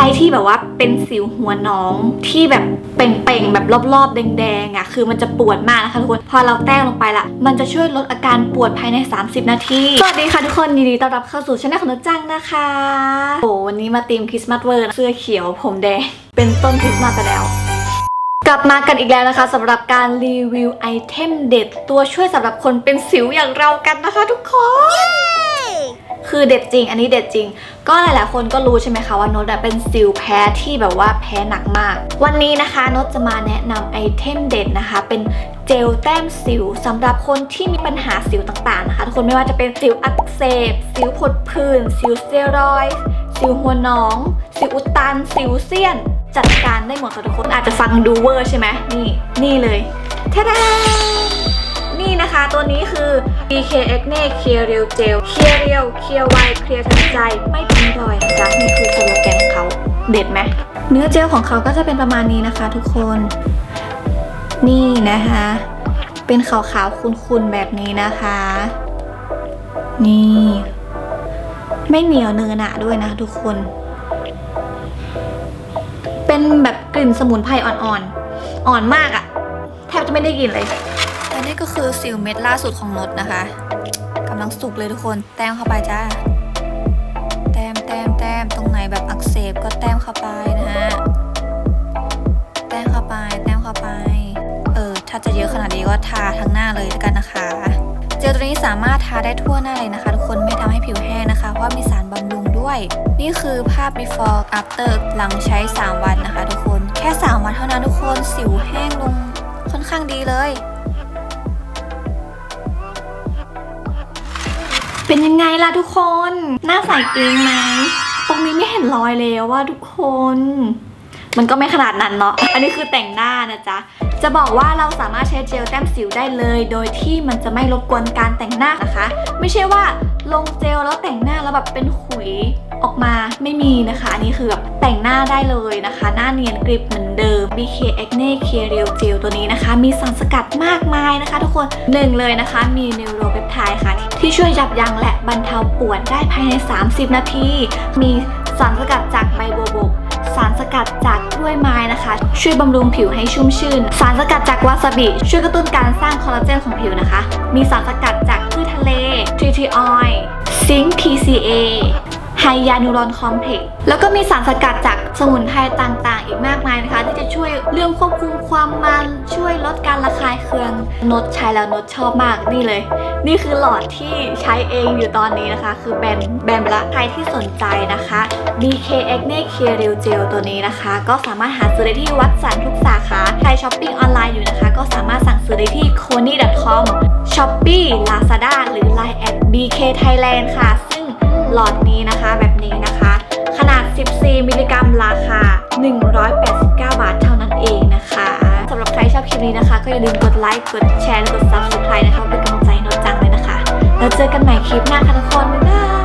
รที่แบบว่าเป็นสิวหัวน้องที่แบบเป่งๆแบบรอบๆ แดงๆอะคือมันจะปวดมากนะคะทุกคนพอเราแต้มลงไปละมันจะช่วยลดอาการปวดภายใน 30 นาทีสวัสดีค่ะทุกคนยินดีต้อนรับเข้าสู่ช่องของนุจังนะคะโอ้วันนี้มาตีมคริสต์มาสเวอร์เสื้อเขียวผมแดง เป็นต้นคริสต์มาสไปแล้วกลับมากันอีกแล้วนะคะสำหรับการรีวิวไอเทมเด็ด ตัวช่วยสำหรับคนเป็นสิวอย่างเรากันนะคะทุกคน คือเด็ดจริง อันนี้เด็ดจริง ก็หลายๆ คนก็รู้ใช่ไหมคะว่าโนตอะเป็นสิวแพ้ที่แบบว่าแพ้หนักมาก วันนี้นะคะโนตจะมาแนะนำไอเทมเด็ดนะคะ เป็นเจลแต้มสิวสำหรับคนที่มีปัญหาสิวต่างๆนะคะทุกคนไม่ว่าจะเป็นสิวอักเสบ สิวผดผื่น สิวสเตียรอยสิวหัวหนอง สิวอุดตัน สิวเซียน จัดการได้หมดค่ะทุกคนอาจจะฟังดูเวอร์ใช่ไหมนี่ นี่เลยทะดา ตัวนี้คือ BK Acne Clear Real Gel Clear Real Clear White Clear ทันใจ ไม่ทิ้งรอยนะจ๊ะนี่คือสโลแกนของเขาเด็ดไหมเนื้อเจลของเขาก็จะเป็นประมาณนี้นะคะทุกคน นี่นะคะ เป็นขาวๆคุนๆแบบนี้นะคะ นี่ ไม่เหนียวเนื้อหนะด้วยนะทุกคน เป็นแบบกลิ่นสมุนไพรอ่อนๆ อ่อนมากอะแทบจะไม่ได้กลิ่นเลย และนี่ก็คือสิวเม็ดล่าสุดของนดนะคะกำลังสุกเลยทุกคน แต้มเข้าไปจ้า แต้มแต้มแต้มตรงไหนแบบอักเสบก็แต้มเข้าไปนะฮะ แต้มเข้าไป แต้มเข้าไป เออ ถ้าจะเยอะขนาดนี้ก็ทาทั้งหน้าเลยล้วกันนะคะ เจลตัวนี้สามารถทาได้ทั่วหน้าเลยนะคะ ทุกคนไม่ทำให้ผิวแห้งนะคะ เพราะมีสารบำรุงด้วย นี่คือภาพ before after หลังใช้ 3 วันนะคะ ทุกคน แค่ 3 วันเท่านั้นทุกคน สิวแห้งลงค่อนข้างดีเลย เป็นยังไงล่ะทุกคน หน้าใสเกงไหม ตรงนี้ไม่เห็นรอยเลยวว่าทุกคน มันก็ไม่ขนาดนั้นเนาะ อันนี้คือแต่งหน้านะจ๊ะ จะบอกว่าเราสามารถใช้เจลแต้มสิวได้เลย โดยที่มันจะไม่รบกวนการแต่งหน้านะคะ ไม่ใช่ว่าลงเจลแล้วแต่งหน้าแล้วแบบเป็นขุย ออกมาไม่มีนะคะ อันนี้คือแบบแต่งหน้าได้เลยนะคะ หน้าเนียนกริบเหมือนเดิม BK Acne Clear Real Gel ตัวนี้นะคะ มีสารสกัดมากมายนะคะ ทุกคนหนึ่งเลยนะคะมีนิวโรเปปไทด์ค่ะ ที่ช่วยยับยั้งและบรรเทาปวดได้ภายใน 30 นาที มีสารสกัดจากใบโบวบกสารสกัดจากกล้วยไม้นะคะ ช่วยบำรุงผิวให้ชุ่มชื่น สารสกัดจากวาซาบิ ช่วยกระตุ้นการสร้างคอลลาเจนของผิวนะคะ มีสารสกัดจากพืชทะเลทรีทีออยซิงค์ PCA ยานูรอนคอมเพล็กซ์แล้วก็มีสารสกัดจากสมุนไพรต่างๆ อีกมากมายนะคะ ที่จะช่วยเรื่องควบคุมความมันช่วยลดการระคายเคืองนดใช้แล้วนดชอบมากนี่เลย นี่คือหลอดที่ใช้เองอยู่ตอนนี้นะคะ คือแบรนด์แบรนด์ไปละใครที่สนใจนะคะ BK Acne Clear Real Gel ตัวนี้นะคะ ก็สามารถหาซื้อได้ที่วัดสันทุกสาขาใครช้อปปิ้งออนไลน์อยู่นะคะ ก็สามารถสั่งซื้อได้ที่ kony.com Shopee Lazada หรือ Line at BK Thailand ค่ะ หลอดนี้นะคะแบบนี้นะคะ ขนาด 14 มิลลิกรัมราคา 189 บาทเท่านั้นเองนะคะสำหรับใครชอบคลิปนี้นะคะ ก็อย่าลืมกดไลค์กดแชร์และกด Subscribe นะคะเป็นกำลังใจให้น้องจังเลยนะคะ แล้วเจอกันใหม่คลิปหน้าค่ะทุกคนบ๊ายบาย